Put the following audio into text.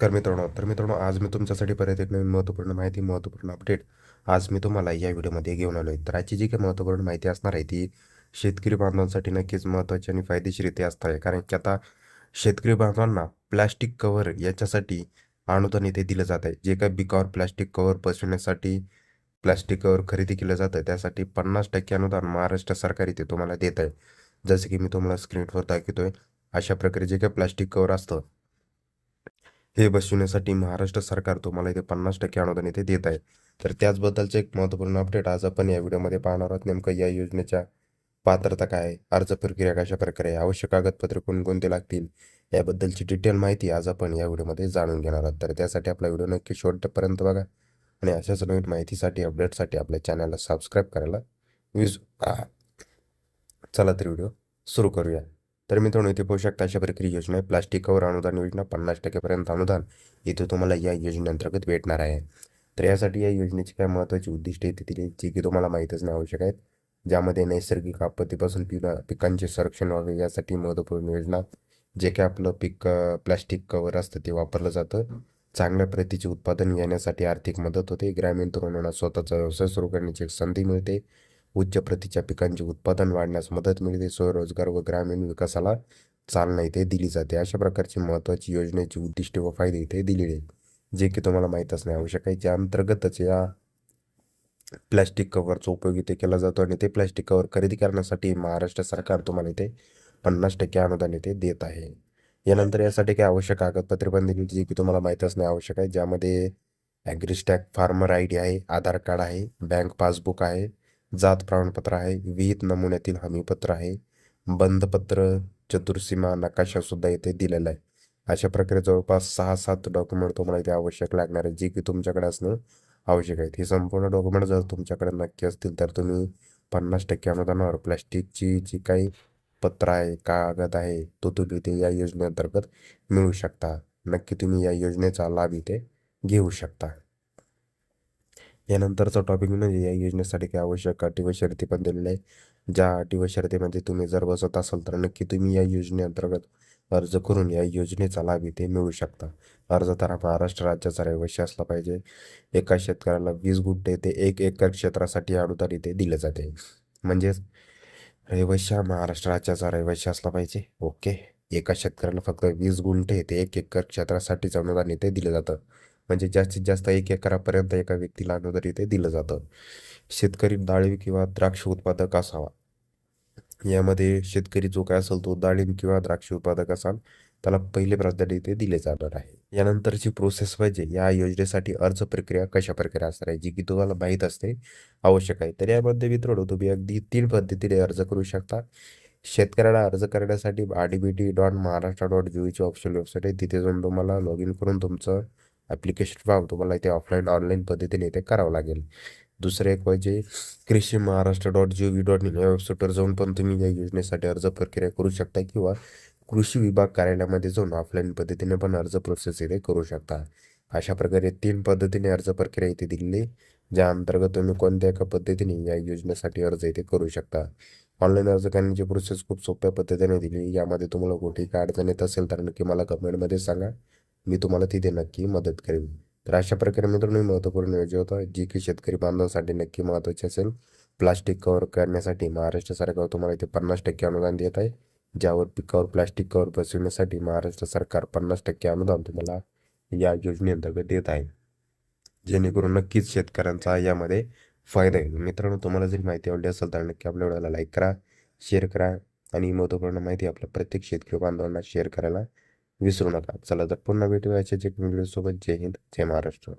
तर मित्रांनो तर मित्रांनो आज मी तुमच्यासाठी परत एक नवीन महत्त्वपूर्ण माहिती महत्त्वपूर्ण अपडेट आज मी तुम्हाला या व्हिडिओमध्ये घेऊन आलो आहे तर आजची जी काही महत्त्वपूर्ण माहिती असणार आहे ती शेतकरी बांधवांसाठी नक्कीच महत्त्वाची आणि फायदेशीर असणार आहे. कारण की आता शेतकरी बांधवांना प्लॅस्टिक कव्हर याच्यासाठी अनुदान इथे दिलं जात आहे. जे काही पिकावर प्लॅस्टिक कव्हर बसवण्यासाठी प्लॅस्टिक कव्हर खरेदी केलं जातं त्यासाठी पन्नास टक्के अनुदान महाराष्ट्र सरकार इथे तुम्हाला देत आहे. जसं की मी तुम्हाला स्क्रीनवर दाखवतोय अशा प्रकारे जे काही प्लॅस्टिक कव्हर असतं हे बसविण्यासाठी महाराष्ट्र सरकार तुम्हाला इथे पन्नास टक्के अनुदान इथे देत आहे. तर त्याचबद्दलचं एक महत्त्वपूर्ण अपडेट आज आपण या व्हिडिओमध्ये पाहणार आहोत. नेमकं या योजनेच्या पात्रता काय आहे, अर्ज प्रक्रिया कशा प्रकारे आहे, आवश्यक कागदपत्रे कोणकोणते लागतील? याबद्दलची डिटेल माहिती आज आपण या व्हिडिओमध्ये जाणून घेणार आहोत. तर त्यासाठी आपला व्हिडिओ नक्की शेवटपर्यंत बघा आणि अशाच नवीन माहितीसाठी अपडेटसाठी आपल्या चॅनलला सबस्क्राईब करायला विसरू चला तर व्हिडिओ सुरू करूया. तर मित्रांनो इथे पाहू शकता अशा प्रकारे योजना आहे. प्लास्टिक कवर अनुदान योजना पन्नास टक्केपर्यंत अनुदान इथे तुम्हाला या योजनेअंतर्गत भेटणार आहे. तर यासाठी या योजनेची काय महत्त्वाची उद्दिष्ट इथे दिली जी की तुम्हाला माहीतच नाही आवश्यक आहेत. ज्यामध्ये नैसर्गिक आपत्तीपासून पिका पिकांचे संरक्षण व्हावे यासाठी महत्त्वपूर्ण योजना जे काय आपलं पीक प्लास्टिक कवर असतं ते वापरलं जातं. चांगल्या प्रतीचे उत्पादन घेण्यासाठी आर्थिक मदत होते. ग्रामीण तरुणांना स्वतःचा व्यवसाय सुरू करण्याची एक संधी मिळते. उच्च प्रतीच्या पिकांचे उत्पादन वाढण्यास मदत मिळते. स्वरोजगार व ग्रामीण विकासाला चालना इथे दिली जाते. अशा प्रकारची महत्त्वाची योजनेची उद्दिष्टे व फायदे इथे दिलेले आहेत. जे की तुम्हाला माहीत असणे आवश्यक आहे. ज्या अंतर्गतच या प्लॅस्टिक कव्हरचा उपयोग इथे केला जातो आणि ते प्लॅस्टिक कव्हर खरेदी करण्यासाठी महाराष्ट्र सरकार तुम्हाला इथे पन्नास टक्के अनुदान इथे देत आहे. यानंतर यासाठी काही आवश्यक कागदपत्रे पण दिली जे की तुम्हाला माहीत असणे आवश्यक आहे. ज्यामध्ये ॲग्रिस्टॅक फार्मर आय डी आहे आधार कार्ड आहे बँक पासबुक आहे जात प्रमाणपत्र आहे. विहित नमुन्यातील हमीपत्र आहे. बंधपत्र चतुर्सीमा नकाशासुद्धा इथे दिलेला आहे. अशा प्रकारे जवळपास सहा सात डॉक्युमेंट तुम्हाला इथे आवश्यक लागणार आहे जी की तुमच्याकडे असणं आवश्यक आहेत. हे संपूर्ण डॉक्युमेंट जर तुमच्याकडे नक्की असतील तर तुम्ही पन्नास टक्के अनुदानावर प्लॅस्टिकची जी काही पत्र आहे कागद आहे तो तुम्ही इथे या योजनेअंतर्गत मिळू शकता. नक्की तुम्ही या योजनेचा लाभ इथे घेऊ शकता. यानंतरचा टॉपिक म्हणजे या योजनेसाठी काही आवश्यक अटी व शर्ती पण दिलेल्या आहे ज्या अटी व शर्तीमध्ये तुम्ही जर बसत असाल तर नक्की तुम्ही या योजनेअंतर्गत अर्ज करून या योजनेचा लाभ इथे मिळू शकता. अर्जदार महाराष्ट्र राज्याचा रहिवासी असला पाहिजे. एका शेतकऱ्याला वीस गुंठे ते एक एकर क्षेत्रासाठी अनुदान इथे दिले जाते. म्हणजेच रहिवाशी हा महाराष्ट्र राज्याचा रहिवासी असला पाहिजे. ओके. एका शेतकऱ्याला फक्त वीस गुंठे ते एक एकर क्षेत्रासाठीच अनुदान इथे दिलं जातं. म्हणजे जास्तीत जास्त एक एकरापर्यंत एका व्यक्तीला अनुदान इथे दिलं जातं. शेतकरी डाळिंब किंवा द्राक्ष उत्पादक असावा. यामध्ये शेतकरी जो काय असेल तो डाळिंब किंवा द्राक्ष उत्पादक असाल त्याला पहिले प्राधान्य इथे दिले जाणार आहे. यानंतरची प्रोसेस पाहिजे या योजनेसाठी अर्ज प्रक्रिया कशा प्रकारे असणार आहे जी की तुम्हाला माहीत असते आवश्यक आहे. तर यामध्ये मित्रांनो तुम्ही अगदी तीन पद्धतीने अर्ज करू शकता. शेतकऱ्याला अर्ज करण्यासाठी R D B T dot Maharashtra dot जीओची option website आहे. तिथे जाऊन तुम्हाला लॉग इन करून तुमचं ॲप्लिकेशन फॉर्म तुम्हाला इथे ऑफलाईन ऑनलाईन पद्धतीने इथे करावं लागेल. दुसरं एक म्हणजे Krishi Maharashtra dot G O V dot in या वेबसाईटवर जाऊन पण तुम्ही या योजनेसाठी अर्ज प्रक्रिया करू शकता किंवा कृषी विभाग कार्यालयामध्ये जाऊन ऑफलाईन पद्धतीने पण अर्ज प्रोसेस इथे करू शकता. अशा प्रकारे तीन पद्धतीने अर्ज प्रक्रिया इथे दिलेली ज्या अंतर्गत तुम्ही कोणत्या एका पद्धतीने या योजनेसाठी अर्ज इथे करू शकता. ऑनलाईन अर्ज करण्याची प्रोसेस खूप सोप्या पद्धतीने दिली यामध्ये तुम्हाला कुठेही काय अडचण येत असेल तर नक्की मला कमेंटमध्ये सांगा. मी तुम्हाला तिथे नक्की मदत करेन. तर अशा प्रकारे मित्रांनो महत्त्वपूर्ण योजना होता जी की शेतकरी बांधवांसाठी नक्की महत्त्वाची असेल. प्लास्टिक कव्हर करण्यासाठी महाराष्ट्र सरकार तुम्हाला इथे पन्नास टक्के अनुदान देत आहे. ज्यावर पिकावर प्लास्टिक कव्हर बसविण्यासाठी महाराष्ट्र सरकार पन्नास टक्के अनुदान तुम्हाला या योजनेअंतर्गत देत आहे. जेणेकरून नक्कीच शेतकऱ्यांचा यामध्ये फायदा होईल. मित्रांनो तुम्हाला जरी माहिती आवडली असेल तर नक्की आपल्या व्हिडिओला लाईक करा शेअर करा आणि महत्त्वपूर्ण माहिती आपल्या प्रत्येक शेतकरी बांधवांना शेअर करायला विसरू नका. चला तर पुन्हा भेटूयाच्या जे एक व्हिडिओसोबत जय हिंद जय महाराष्ट्र.